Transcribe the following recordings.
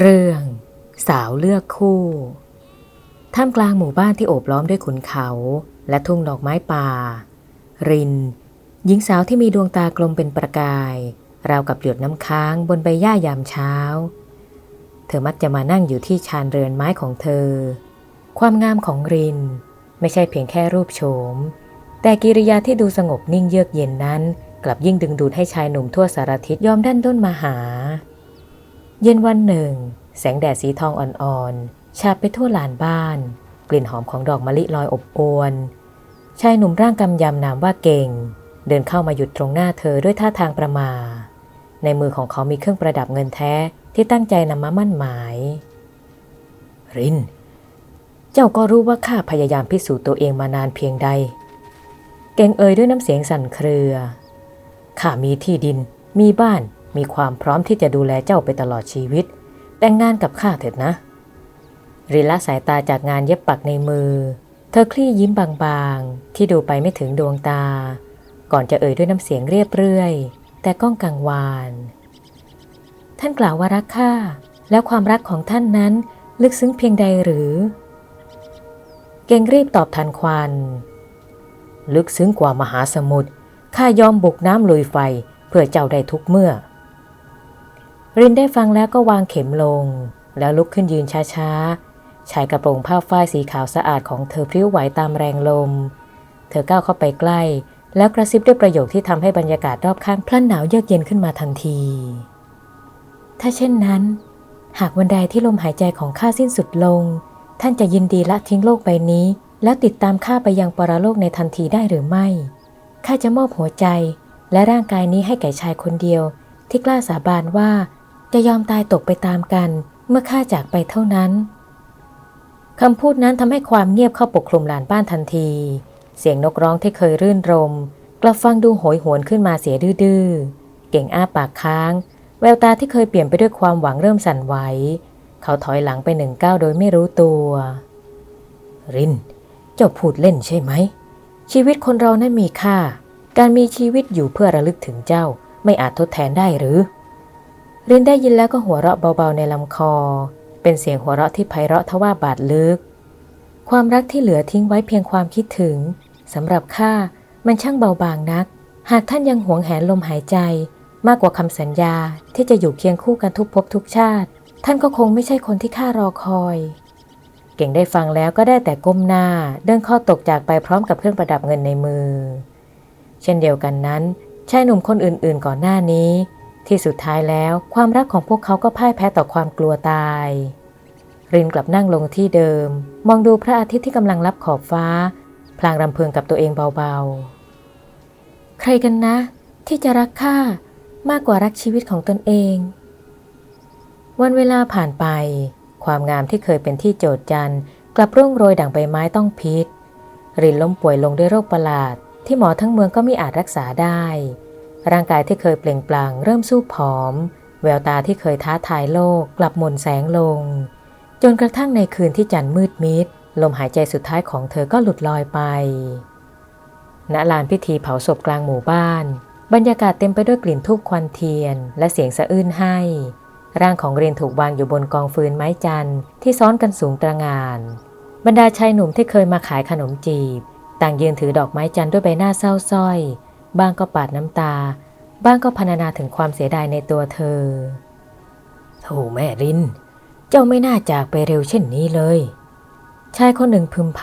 เรื่องสาวเลือกคู่ ท่ามกลางหมู่บ้านที่โอบล้อมด้วยขุนเขา และทุ่งดอกไม้ป่า ริน หญิงสาวที่มีดวงตากลมเป็นประกาย ราวกับหยดน้ำค้างบนใบหญ้ายามเช้า เธอมักจะมานั่งอยู่ที่ชานเรือนไม้ของเธอ ความงามของริน ไม่ใช่เพียงแค่รูปโฉม แต่กิริยาที่ดูสงบนิ่งเยือกเย็นนั้น กลับยิ่งดึงดูดให้ชายหนุ่มทั่วสารทิศยอมดันด้นมาหา เย็นวันหนึ่ง แสงแดดสีทองอ่อนๆฉาบไปทั่วลานบ้าน กลิ่นหอมของดอกมะลิลอยอบอวนชายหนุ่มร่างกำยำนามว่าเก่ง เดินเข้ามาหยุดตรงหน้าเธอด้วยท่าทางประมา ในมือของเขามีเครื่องประดับเงินแท้ที่ตั้งใจนำมามั่นหมาย ริน เจ้าก็รู้ว่าข้าพยายามพิสูจน์ตัวเองมานานเพียงใด เก่งเอ่ยด้วยน้ำเสียงสั่นเครือข้ามีที่ดิน มีบ้าน มีความพร้อมที่จะดูแลเจ้าไปตลอดชีวิต แต่งงานกับข้าเถิดนะ ริละสายตาจากงานเย็บปักในมือ เธอคลี่ยิ้มบางๆ ที่ดูไปไม่ถึงดวงตา ก่อนจะเอ่ยด้วยน้ำเสียงเรียบเรื่อย แต่ก้องกังวาน ท่านกล่าวว่ารักข้าแล้วความรักของท่านนั้นลึกซึ้งเพียงใดหรือ เก่งรีบตอบทันควัน ลึกซึ้งกว่ามหาสมุทรข้ายอมบุกน้ำลุยไฟเพื่อเจ้าได้ทุกเมื่อ รินได้ฟังแล้วก็วางเข็มลง แล้วลุกขึ้นยืนช้าๆ ชายกระโปรงผ้าฝ้ายสีขาวสะอาดของเธอพริ้วไหวตามแรงลม เธอก้าวเข้าไปใกล้ แล้วกระซิบด้วยประโยคที่ทำให้บรรยากาศรอบข้างพลันหนาวเยือกเย็นขึ้นมาทันที ถ้าเช่นนั้น หากวันใดที่ลมหายใจของข้าสิ้นสุดลง ท่านจะยินดีละทิ้งโลกใบนี้ แล้วติดตามข้าไปยังปรโลกในทันทีได้หรือไม่ ข้าจะมอบหัวใจและร่างกายนี้ให้แก่ชายคนเดียวที่กล้าสาบานว่า จะยอมตายตกไปตามกันเมื่อข้าจากไปเท่านั้นคำพูดนั้นทำให้ความเงียบเข้าปกคลุมลานบ้านทันที เสียงนกร้องที่เคยรื่นรม กลับฟังดูโหยหวนขึ้นมาเสียดื้อเก่งอ้าปากค้าง แววตาที่เคยเปลี่ยนไปด้วยความหวังเริ่มสั่นไหว เขาถอยหลังไปหนึ่งก้าวโดยไม่รู้ตัว ริน เจ้าพูดเล่นใช่ไหม ชีวิตคนเรานั้นมีค่า การมีชีวิตอยู่เพื่อระลึกถึงเจ้าไม่อาจทดแทนได้หรือ รินได้ยินแล้วก็หัวเราะเบาๆในลำคอ เป็นเสียงหัวเราะที่ไพเราะทว่าบาดลึก ความรักที่เหลือทิ้งไว้เพียงความคิดถึงสำหรับข้ามันช่างเบาบางนัก หากท่านยังหวงแหนลมหายใจ มากกว่าคำสัญญาที่จะอยู่เคียงคู่กันทุกภพทุกชาติ ท่านก็คงไม่ใช่คนที่ข้ารอคอย เก่งได้ฟังแล้วก็ได้แต่ก้มหน้า เดินข้อตกจากไปพร้อมกับเครื่องประดับเงินในมือ เช่นเดียวกันนั้นชายหนุ่มคนอื่นๆก่อนหน้านี้ ที่สุดท้ายแล้วความรักของพวกเขาก็พ่ายแพ้ต่อความกลัวตาย รินกลับนั่งลงที่เดิม มองดูพระอาทิตย์ที่กำลังลับขอบฟ้า พลางรำพึงกับตัวเองเบาๆ ใครกันนะ ที่จะรักข้ามากกว่ารักชีวิตของตนเอง วันเวลาผ่านไป ความงามที่เคยเป็นที่โจดจันกลับร่วงโรยดั่งใบไม้ต้องพิษ รินล้มป่วยลงด้วยโรคประหลาด ที่หมอทั้งเมืองก็ไม่อาจรักษาได้ ร่างกายที่เคยเปล่งปลั่งเริ่มสู้ผอม แววตาที่เคยท้าทายโลกกลับหม่นแสงลง จนกระทั่งในคืนที่จันทร์มืดมิด ลมหายใจสุดท้ายของเธอก็หลุดลอยไป ณ ลานพิธีเผาศพกลางหมู่บ้าน บรรยากาศเต็มไปด้วยกลิ่นทูบควันเทียน และเสียงสะอื้นให้ ร่างของเรียนถูกวางอยู่บนกองฟืนไม้จันทร์ที่ซ้อนกันสูงตระงาน บรรดาชายหนุ่มที่เคยมาขายขนมจีบ ต่างยืนถือดอกไม้จันทร์ด้วยใบหน้าเศร้าส้อย บ้างก็ปาดน้ำตา บ้างก็พรรณนาถึงความเสียดายในตัวเธอโธ่แม่ริน เจ้าไม่น่าจากไปเร็วเช่นนี้เลย ชายคนหนึ่งพึมพ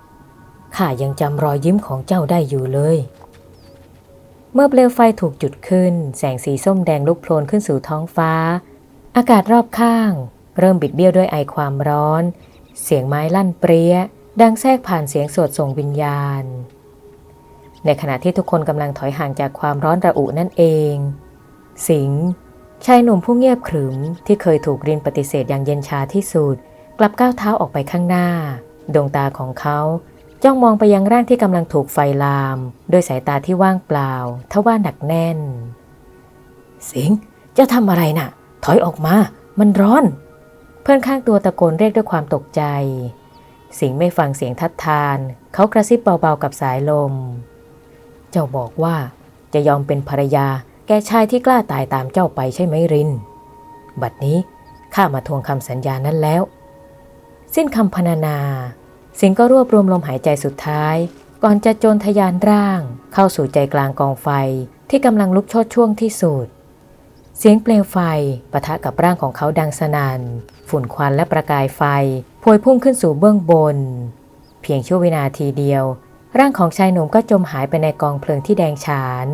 ำข้ายังจำรอยยิ้มของเจ้าได้อยู่เลย เมื่อเปลวไฟถูกจุดขึ้น แสงสีส้มแดงลุกโพลนขึ้นสู่ท้องฟ้า อากาศรอบข้าง เริ่มบิดเบี้ยวด้วยไอความร้อน เสียงไม้ลั่นเปรี้ยดังแทรกผ่านเสียงสวดส่งวิญญาณ ในขณะที่ทุกคนกำลังถอยห่างจากความร้อนระอุนั่นเอง สิงห์ชายหนุ่มผู้เงียบขรึมที่เคยถูกรินปฏิเสธอย่างเย็นชาที่สุด กลับก้าวเท้าออกไปข้างหน้า ดวงตาของเขาจ้องมองไปยังร่างที่กำลังถูกไฟลาม ด้วยสายตาที่ว่างเปล่าทว่าหนักแน่น สิงจะทำอะไรน่ะ ถอยออกมา มันร้อน เพื่อนข้างตัวตะโกนเรียกด้วยความตกใจ สิงไม่ฟังเสียงทัดทาน เขากระซิบเบาๆกับสายลม เจ้าบอกว่าจะยอมเป็นภรรยาแก่ชายที่กล้าตายตามเจ้าไปใช่ไหมริน บัดนี้ข้ามาทวงคำสัญญานั้นแล้ว สิ้นคำพรรณนา สิงก็รวบรวมลมหายใจสุดท้าย ก่อนจะโจรทะยานร่าง เข้าสู่ใจกลางกองไฟที่กำลังลุกโชดช่วงที่สุด เสียงเปลวไฟปะทะกับร่างของเขาดังสนัน่นฝุ่นควันและประกายไฟพวยพุ่งขึ้นสู่เบื้องบน เพียงชั่ววินาทีเดียว ร่างของชายหนุ่มก็จมหายไปในกองเพลิงที่แดงฉาน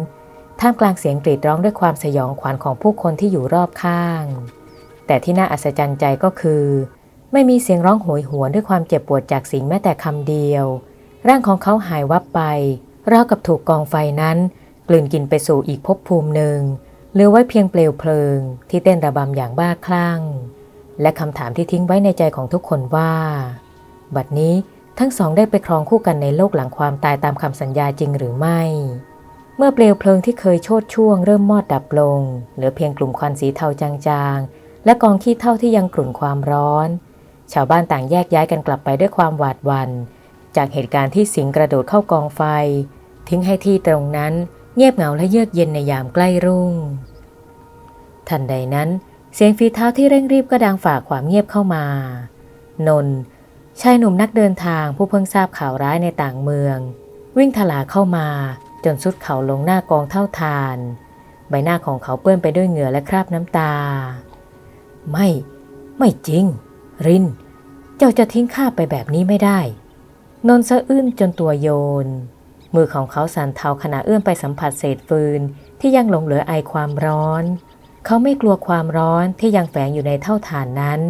ท่ามกลางเสียงกรีดร้องด้วยความสยองขวัญของผู้คนที่อยู่รอบข้าง แต่ที่น่าอัศจรรย์ใจก็คือ ไม่มีเสียงร้องโหยหวนด้วยความเจ็บปวดจากสิ่งแม้แต่คำเดียว ร่างของเขาหายวับไปราวกับถูกกองไฟนั้น กลืนกินไปสู่อีกภพภูมิหนึ่งเหลือไว้เพียงเปลวเพลิง ที่เต้นระบำอย่างบ้าคลั่ง และคำถามที่ทิ้งไว้ในใจของทุกคนว่า บัดนี้ ทั้งสองได้ไปครองคู่กันในโลกหลังความตายตามคำสัญญาจริงหรือไม่ เมื่อเปลวเพลิงที่เคยโชดช่วง เริ่มมอดดับลง เหลือเพียงกลุ่มควันสีเทาจางๆ และกองขี้เท่าที่ยังกลุ่นความร้อน ชาวบ้านต่างแยกย้ายกันกลับไปด้วยความหวาดหวัน่นจากเหตุการณ์ที่สิงกระโดดเข้ากองไฟ ทิ้งให้ที่ตรงนั้นเงียบเหงาและเยือกเย็นในยามใกล้รุ่ง ทันใดนั้น เสียงฝีเท้าที่เร่งรีบก็ดังฝ่าความเงียบเข้ามา นน ชายหนุ่มนักเดินทางผู้เพิ่งทราบข่าวร้ายในต่างเมือง วิ่งถลาเข้ามาจนสุดเข่าลงหน้ากองเท่าทาน ใบหน้าของเขาเปื้อนไปด้วยเหงื่อและคราบน้ำตา ไม่ ไม่จริง ริน เจ้าจะทิ้งข้าไปแบบนี้ไม่ได้ นนสะอื้นจนตัวโยน มือของเขาสั่นเทาขณะเอื้อมไปสัมผัสเศษฟืนที่ยังหลงเหลือไอความร้อน เขาไม่กลัวความร้อนที่ยังแฝงอยู่ในเท่าฐานนั้น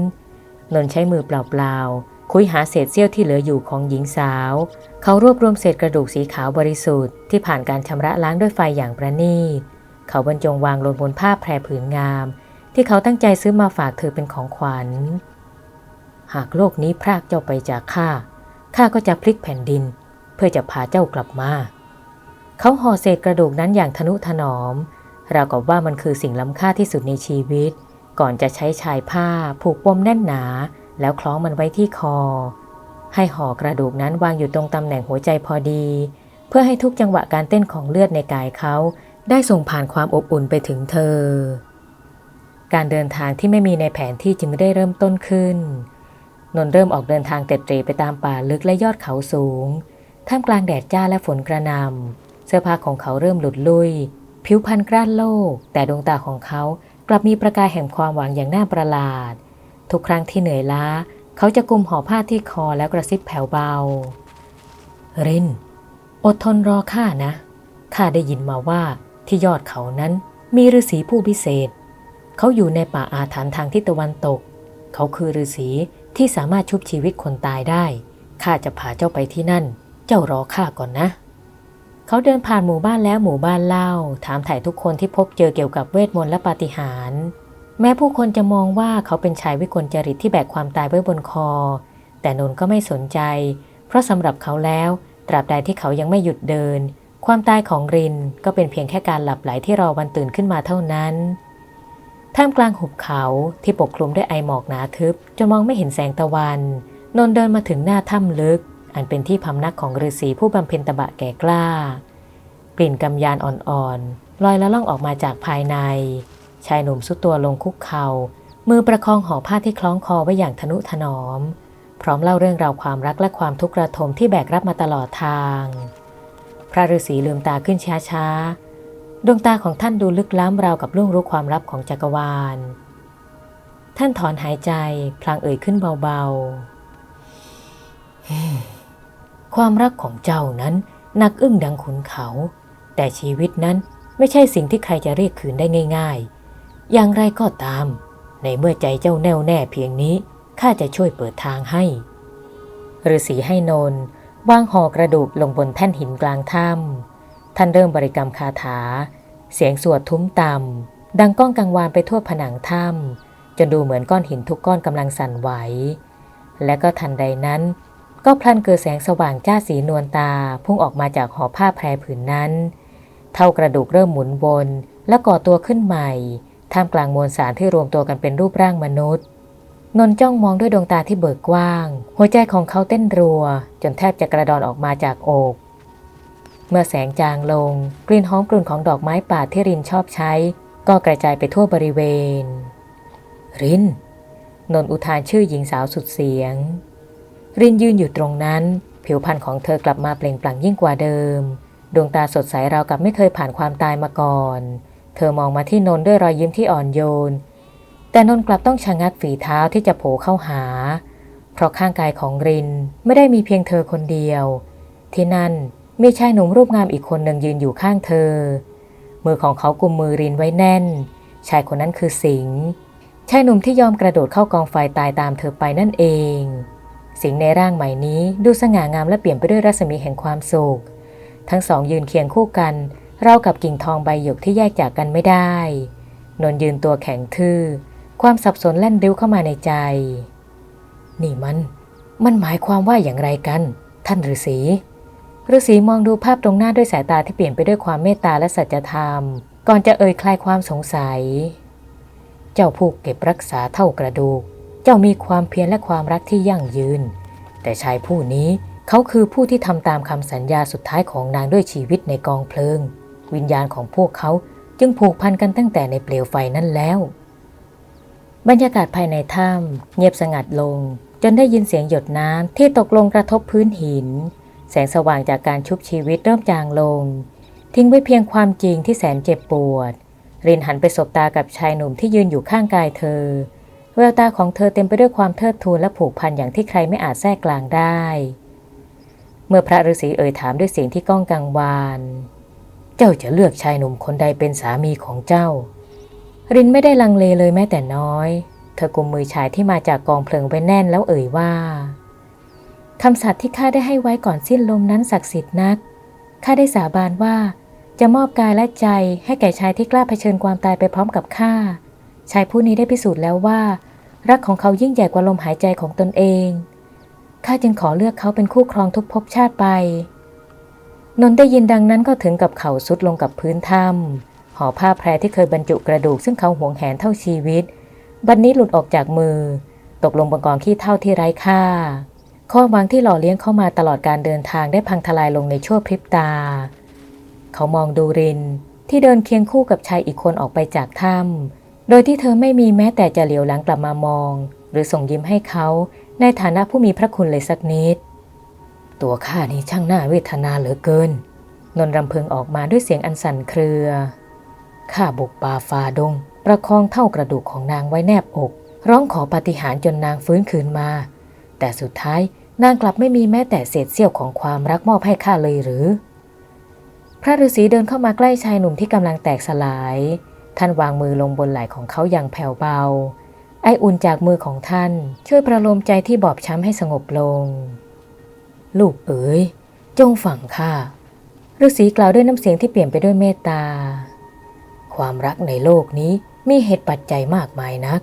นนใช้มือเปล่าๆ คุยหาเศษเสี้ยวที่เหลืออยู่ของหญิงสาว เขารวบรวมเศษกระดูกสีขาวบริสุทธิ์ที่ผ่านการชำระล้างด้วยไฟอย่างประณีต เขาบรรจงวางลงบนผ้าแพรผืนงาม ที่เขาตั้งใจซื้อมาฝากเธอเป็นของขวัญ หากโลกนี้พรากเจ้าไปจากข้า ข้าก็จะพลิกแผ่นดิน เพื่อจะพาเจ้ากลับมา เขาห่อเศษกระดูกนั้นอย่างทนุถนอม ราวกับว่ามันคือสิ่งล้ำค่าที่สุดในชีวิต ก่อนจะใช้ชายผ้าผูกปมแน่นหนา แล้วคล้องมันไว้ที่คอ ให้ห่อกระดูกนั้นวางอยู่ตรงตำแหน่งหัวใจพอดี เพื่อให้ทุกจังหวะการเต้นของเลือดในกายเขาได้ส่งผ่านความอบอุ่นไปถึงเธอ การเดินทางที่ไม่มีในแผนที่จึงได้เริ่มต้นขึ้น นนเริ่มออกเดินทางเต็ดเตรไปตามป่าลึกและยอดเขาสูง ท่ามกลางแดดจ้าและฝนกระนำเสื้อผ้าของเขาเริ่มหลุดลุย ผิวพรรณกร้านโลก แต่ดวงตาของเขากลับมีประกายแห่งความหวังอย่างน่าประหลาด ทุกครั้งที่เหนื่อยล้า เขาจะกุมห่อผ้าที่คอแล้วกระซิบแผ่วเบา ริน อดทนรอข้านะ ข้าได้ยินมาว่าที่ยอดเขานั้นมีฤาษีผู้พิเศษ เขาอยู่ในป่าอาถรรพ์ทางทิศตะวันตก เขาคือฤาษีที่สามารถชุบชีวิตคนตายได้ ข้าจะพาเจ้าไปที่นั่น เจ้ารอข้าก่อนนะ เขาเดินผ่านหมู่บ้านแล้วหมู่บ้านเล่า ถามถ่ายทุกคนที่พบเจอเกี่ยวกับเวทมนต์และปาฏิหาริย์ แม้ผู้คนจะมองว่าเขาเป็นชายวิกลจริตที่แบกความตายไว้บนคอ แต่นนก็ไม่สนใจ เพราะสำหรับเขาแล้ว ตราบใดที่เขายังไม่หยุดเดิน ความตายของรินก็เป็นเพียงแค่การหลับไหลที่รอวันตื่นขึ้นมาเท่านั้นท่ามกลางหุบเขาที่ปกคลุมด้วยไอหมอกหนาทึบจนมองไม่เห็นแสงตะวัน นนเดินมาถึงหน้าถ้ำลึก อันเป็นที่พำนักของฤาษีผู้บำเพ็ญตบะแก่กล้า กลิ่นกำยานอ่อนๆลอยละล่องออกมาจากภายใน ชายหนุ่มสุดตัวลงคุกเขา่ามือประคองห่อผ้าที่คล้องคอไว้อย่างทนุถนอม พร้อมเล่าเรื่องราวความรักและความทุกข์ระทมที่แบกรับมาตลอดทาง พระฤาษีลืมตาขึ้นช้าๆ ดวงตาของท่านดูลึกล้ำราวกับล่วงรู้ความลับของจักรวาล ท่านถอนหายใจพลางเอ่ยขึ้นเบาๆ ความรักของเจ้านั้นหนักอึ้งดังขุนเขา แต่ชีวิตนั้นไม่ใช่สิ่งที่ใครจะเรียกคืนได้ง่าย ๆ อย่างไรก็ตาม ในเมื่อใจเจ้าแน่วแน่เพียงนี้ข้าจะช่วยเปิดทางให้ฤาษีให้นนวางห่อกระดูกลงบนแท่นหินกลางถ้ำท่านเริ่มบริกรรมคาถา เสียงสวดทุ้มต่ำดังก้องกังวานไปทั่วผนังถ้ำจนดูเหมือนก้อนหินทุกก้อนกำลังสั่นไหว และก็ทันใดนั้น ก็พลันเกิดแสงสว่างจ้าสีนวลตาพุ่งออกมาจากห่อผ้าแพรผืนนั้น เท่ากระดูกเริ่มหมุนวนและก่อตัวขึ้นใหม่ ท่ามกลางมวลสารที่รวมตัวกันเป็นรูปร่างมนุษย์ นนจ้องมองด้วยดวงตาที่เบิกกว้าง หัวใจของเขาเต้นรัว จนแทบจะกระดอนออกมาจากอก เมื่อแสงจางลง กลิ่นหอมกลุ่นของดอกไม้ป่าที่รินชอบใช้ ก็กระจายไปทั่วบริเวณ ริน นนอุทานชื่อหญิงสาวสุดเสียง รินยืนอยู่ตรงนั้น ผิวพรรณของเธอกลับมาเปล่งปลั่งยิ่งกว่าเดิม ดวงตาสดใสราวกับไม่เคยผ่านความตายมาก่อน เธอมองมาที่นนด้วยรอยยิ้มที่อ่อนโยน แต่นนกลับต้องชะงักฝีเท้าที่จะโผล่เข้าหา เพราะข้างกายของรินไม่ได้มีเพียงเธอคนเดียว ที่นั่นมีชายหนุ่มรูปงามอีกคนหนึ่งยืนอยู่ข้างเธอ มือของเขากุมมือรินไว้แน่น ชายคนนั้นคือสิงห์ชายหนุ่มที่ยอมกระโดดเข้ากองไฟตายตามเธอไปนั่นเอง สิงห์ในร่างใหม่นี้ดูสง่างามและเปลี่ยนไปด้วยรัศมีแห่งความสุข ทั้งสองยืนเคียงคู่กัน เรากับกิ่งทองใบหยกที่แยกจากกันไม่ได้ นนยืนตัวแข็งทื่อ ความสับสนแล่นริ้วเข้ามาในใจ นี่มัน มันหมายความว่าอย่างไรกัน ท่านฤาษีฤาษีมองดูภาพตรงหน้าด้วยสายตาที่เปลี่ยนไปด้วยความเมตตาและสัจธรรม ก่อนจะเอ่ยคลายความสงสัย เจ้าผู้เก็บรักษาเท่ากระดูก เจ้ามีความเพียรและความรักที่ยั่งยืน แต่ชายผู้นี้เขาคือผู้ที่ทำตามคำสัญญาสุดท้ายของนางด้วยชีวิตในกองเพลิง วิญญาณของพวกเขาจึงผูกพันกันตั้งแต่ในเปลวไฟนั่นแล้ว บรรยากาศภายในถ้ำเงียบสงัดลง จนได้ยินเสียงหยดน้ำที่ตกลงกระทบพื้นหิน แสงสว่างจากการชุบชีวิตเริ่มจางลง ทิ้งไว้เพียงความจริงที่แสนเจ็บปวด รินหันไปสบตากับชายหนุ่มที่ยืนอยู่ข้างกายเธอ แววตาของเธอเต็มไปด้วยความเทิดทูนและผูกพันอย่างที่ใครไม่อาจแทรกกลางได้ เมื่อพระฤาษีเอ่ยถามด้วยเสียงที่ก้องกังวาน เจ้าจะเลือกชายหนุ่มคนใดเป็นสามีของเจ้า รินไม่ได้ลังเลเลยแม้แต่น้อย เธอกุมมือชายที่มาจากกองเพลิงไว้แน่นแล้วเอ่ยว่าคำสัตย์ที่ข้าได้ให้ไว้ก่อนสิ้นลมนั้นศักดิ์สิทธิ์นักข้าได้สาบานว่าจะมอบกายและใจให้แก่ชายที่กล้าเผชิญความตายไปพร้อมกับข้า ชายผู้นี้ได้พิสูจน์แล้วว่า รักของเขายิ่งใหญ่กว่าลมหายใจของตนเอง ข้าจึงขอเลือกเขาเป็นคู่ครองทุกภพชาติไป นนได้ยินดังนั้นก็ถึงกับเข่าสุดลงกับพื้นถ้ำห่อผ้าแพรที่เคยบรรจุกระดูกซึ่งเขาหวงแหนเท่าชีวิต บัดนนี้หลุดออกจากมือ ตกลงบนกองขี้เท่าที่ไร้ค่า ข้อวางที่หล่อเลี้ยงเข้ามาตลอดการเดินทางได้พังทลายลงในชั่วพริบตา เขามองดูริน ที่เดินเคียงคู่กับชายอีกคนออกไปจากถ้ำโดยที่เธอไม่มีแม้แต่จะเหลียวหลังกลับมามอง หรือส่งยิ้มให้เขาในฐานะผู้มีพระคุณเลยสักนิด ตัวข้านี่ช่างน่าเวทนาเหลือเกิน นนรำพึงออกมาด้วยเสียงอันสั่นเครือ ข้าบุกป่าฟาดง ประคองเท่ากระดูกของนางไว้แนบอก ร้องขอปาฏิหาริย์จนนางฟื้นคืนมา แต่สุดท้ายนางกลับไม่มีแม้แต่เศษเสี้ยวของความรักมอบให้ข้าเลยหรือ พระฤาษีเดินเข้ามาใกล้ชายหนุ่มที่กำลังแตกสลาย ท่านวางมือลงบนไหล่ของเขาอย่างแผ่วเบา ไออุ่นจากมือของท่าน ช่วยประโลมใจที่บอบช้ำให้สงบลง ลูกเอ๋ย จงฟังข้าฤาษีกล่าวด้วยน้ำเสียงที่เปลี่ยนไปด้วยเมตตา ความรักในโลกนี้มีเหตุปัจจัยมากมายนัก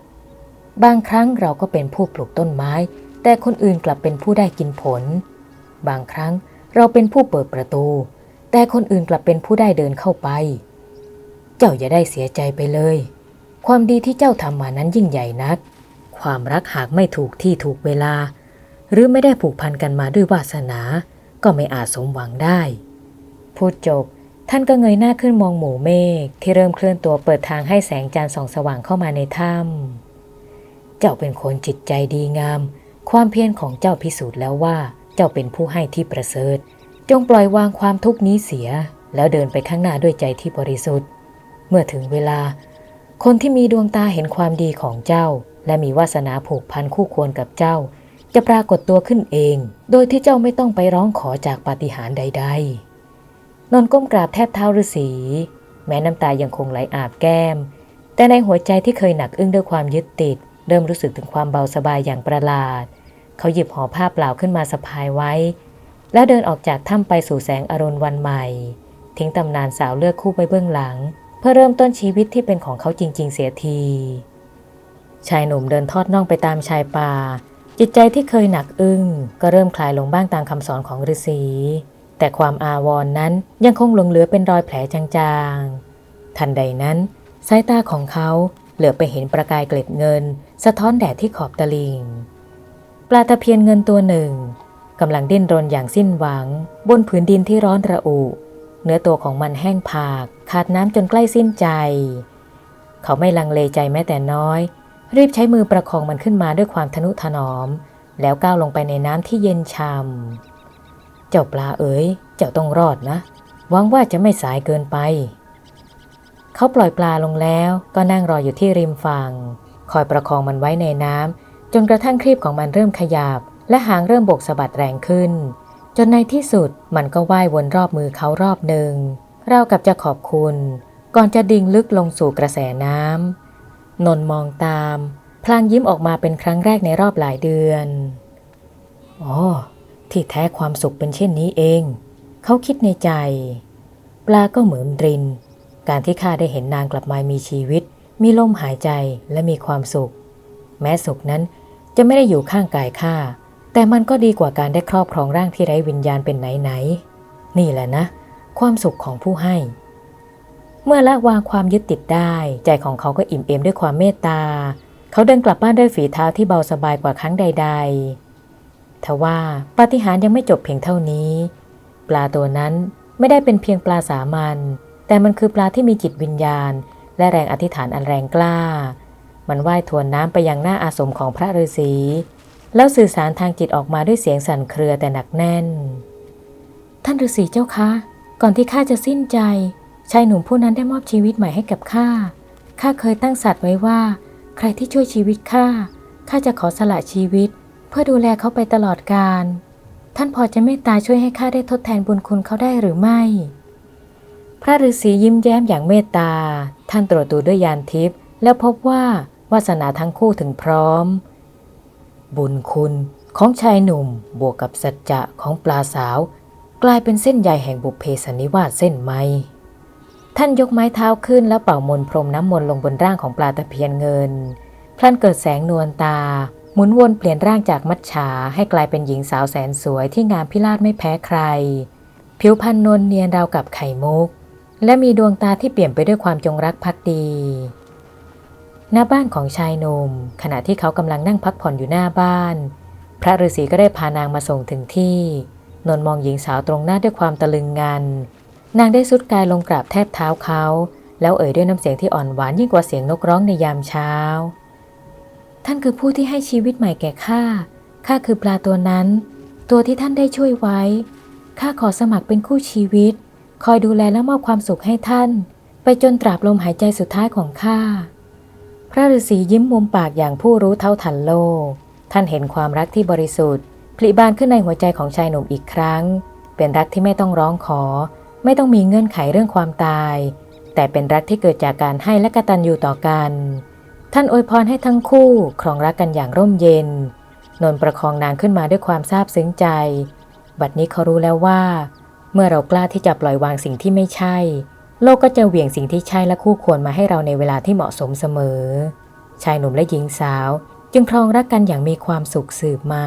บางครั้งเราก็เป็นผู้ปลูกต้นไม้ แต่คนอื่นกลับเป็นผู้ได้กินผล บางครั้งเราเป็นผู้เปิดประตู แต่คนอื่นกลับเป็นผู้ได้เดินเข้าไป เจ้าอย่าได้เสียใจไปเลย ความดีที่เจ้าทำมานั้นยิ่งใหญ่นัก ความรักหากไม่ถูกที่ถูกเวลา หรือไม่ได้ผูกพันกันมาด้วยวาสนา ก็ไม่อาจสมหวังได้ พูดจบ ท่านก็เงยหน้าขึ้นมองหมู่เมฆที่เริ่มเคลื่อนตัวเปิดทางให้แสงจันทร์ส่องสว่างเข้ามาในถ้ำเจ้าเป็นคนจิตใจดีงาม ความเพียรของเจ้าพิสูจน์แล้วว่า เจ้าเป็นผู้ให้ที่ประเสริฐ จงปล่อยวางความทุกข์นี้เสีย แล้วเดินไปข้างหน้าด้วยใจที่บริสุทธิ์ เมื่อถึงเวลา คนที่มีดวงตาเห็นความดีของเจ้า และมีวาสนาผูกพันคู่ควรกับเจ้า จะปรากฏตัวขึ้นเอง โดยที่เจ้าไม่ต้องไปร้องขอจากปาฏิหาริย์ใด ๆ นนก้มกราบแทบเท้าฤาษีแม้น้ำตายังคงไหลอาบแก้ม แต่ในหัวใจที่เคยหนักอึ้งด้วยความยึดติด เริ่มรู้สึกถึงความเบาสบายอย่างประหลาด เขาหยิบห่อผ้าเปล่าขึ้นมาสะพายไว้ แล้วเดินออกจากถ้ำไปสู่แสงอรุณวันใหม่ ทิ้งตำนานสาวเลือกคู่ไปเบื้องหลัง เพื่อเริ่มต้นชีวิตที่เป็นของเขาจริง ๆ เสียที ชายหนุ่มเดินทอดน่องไปตามชายป่า จิตใจที่เคยหนักอึ้งก็เริ่มคลายลงบ้างตามคำสอนของฤาษีแต่ความอาวรณ์นั้นยังคงหลงเหลือเป็นรอยแผลจางๆ ทันใดนั้น สายตาของเขาเหลือไปเห็นประกายเกล็ดเงิน สะท้อนแดดที่ขอบตะลิง ปลาตะเพียนเงินตัวหนึ่งกำลังดิ้นรนอย่างสิ้นหวัง บนผืนดินที่ร้อนระอุ เนื้อตัวของมันแห้งผาก ขาดน้ำจนใกล้สิ้นใจ เขาไม่ลังเลใจแม้แต่น้อย รีบใช้มือประคองมันขึ้นมาด้วยความทนุถนอม แล้วก้าวลงไปในน้ำที่เย็นช่ำเจ้าปลาเอ๋ย เจ้าต้องรอดนะหวังว่าจะไม่สายเกินไป เขาปล่อยปลาลงแล้วก็นั่งรออยู่ที่ริมฝั่ง คอยประคองมันไว้ในน้ำจนกระทั่งครีบของมันเริ่มขยับ และหางเริ่มบกสะบัดแรงขึ้น จนในที่สุดมันก็ว่ายวนรอบมือเขารอบหนึ่งเรากับจะขอบคุณ ก่อนจะดิ่งลึกลงสู่กระแสน้ำ นนมองตาม พลางยิ้มออกมาเป็นครั้งแรกในรอบหลายเดือน อ๋อ ที่แท้ความสุขเป็นเช่นนี้เอง เขาคิดในใจ ปลาก็เหมือนริน การที่ข้าได้เห็นนางกลับมามีชีวิต มีลมหายใจและมีความสุข แม้สุขนั้นจะไม่ได้อยู่ข้างกายข้า แต่มันก็ดีกว่าการได้ครอบครองร่างที่ไร้วิญญาณเป็นไหนๆนี่แหละนะ ความสุขของผู้ให้ เมื่อละวางความยึดติดได้ ใจของเขาก็อิ่มเอมด้วยความเมตตา เขาเดินกลับบ้านด้วยฝีเท้าที่เบาสบายกว่าครั้งใด ๆ ทว่าปาฏิหาริย์ยังไม่จบเพียงเท่านี้ ปลาตัวนั้นไม่ได้เป็นเพียงปลาสามัญแต่มันคือปลาที่มีจิตวิญญาณ และแรงอธิษฐานอันแรงกล้า มันว่ายทวนน้ำไปยังหน้าอาสมของพระฤาษีแล้วสื่อสารทางจิตออกมาด้วยเสียงสั่นเครือแต่หนักแน่น ท่านฤาษีเจ้าคะ ก่อนที่ข้าจะสิ้นใจ ชายหนุ่มผู้นั้นได้มอบชีวิตใหม่ให้กับข้า ข้าเคยตั้งสัตว์ไว้ว่า ใครที่ช่วยชีวิตข้า ข้าจะขอสละชีวิต เพื่อดูแลเขาไปตลอดกาล ท่านพอจะเมตตาช่วยให้ข้าได้ทดแทนบุญคุณเขาได้หรือไม่ พระฤาษียิ้มแย้มอย่างเมตตา ท่านตรวจดูด้วยยานทิพย์แล้วพบว่าวาสนาทั้งคู่ถึงพร้อม บุญคุณของชายหนุ่มบวกกับสัจจะของปลาสาว กลายเป็นเส้นใยแห่งบุพเพสนิวาสเส้นไหม ท่านยกไม้เท้าขึ้นแล้วเป่ามนพรมน้ำมนต์ลงบนร่างของปลาตะเพียนเงิน พลันเกิดแสงนวลตา หมุนวนเปลี่ยนร่างจากมัจฉาให้กลายเป็นหญิงสาวแสนสวยที่งามพิราศไม่แพ้ใคร ผิวพรรณนวลเนียนราวกับไข่มุก และมีดวงตาที่เปลี่ยนไปด้วยความจงรักภักดีหน้าบ้านของชายหนุ่มขณะที่เขากำลังนั่งพักผ่อนอยู่หน้าบ้าน พระฤาษีก็ได้พานางมาส่งถึงที่ นนท์มองหญิงสาวตรงหน้าด้วยความตะลึงงัน นางได้สุดกายลงกราบแทบเท้าเขา แล้วเอ่ยด้วยน้ำเสียงที่อ่อนหวานยิ่งกว่าเสียงนกร้องในยามเช้า ท่านคือผู้ที่ให้ชีวิตใหม่แก่ข้า ข้าคือปลาตัวนั้น ตัวที่ท่านได้ช่วยไว้ ข้าขอสมัครเป็นคู่ชีวิต คอยดูแลและมอบความสุขให้ท่าน ไปจนตราบลมหายใจสุดท้ายของข้า พระฤาษียิ้มมุมปากอย่างผู้รู้เท่าทันโลก ท่านเห็นความรักที่บริสุทธิ์ผลิบานขึ้นในหัวใจของชายหนุ่มอีกครั้ง เป็นรักที่ไม่ต้องร้องขอ ไม่ต้องมีเงื่อนไขเรื่องความตาย แต่เป็นรักที่เกิดจากการให้และกตัญญูต่อกัน ท่านอวยพรให้ทั้งคู่ครองรักกันอย่างร่มเย็น นนท์ประคองนางขึ้นมาด้วยความซาบซึ้งใจ บัดนี้เขารู้แล้วว่า เมื่อเรากล้าที่จะปล่อยวางสิ่งที่ไม่ใช่ โลกก็จะเหวี่ยงสิ่งที่ใช่และคู่ควรมาให้เราในเวลาที่เหมาะสมเสมอ ชายหนุ่มและหญิงสาว จึงครองรักกันอย่างมีความสุขสืบมา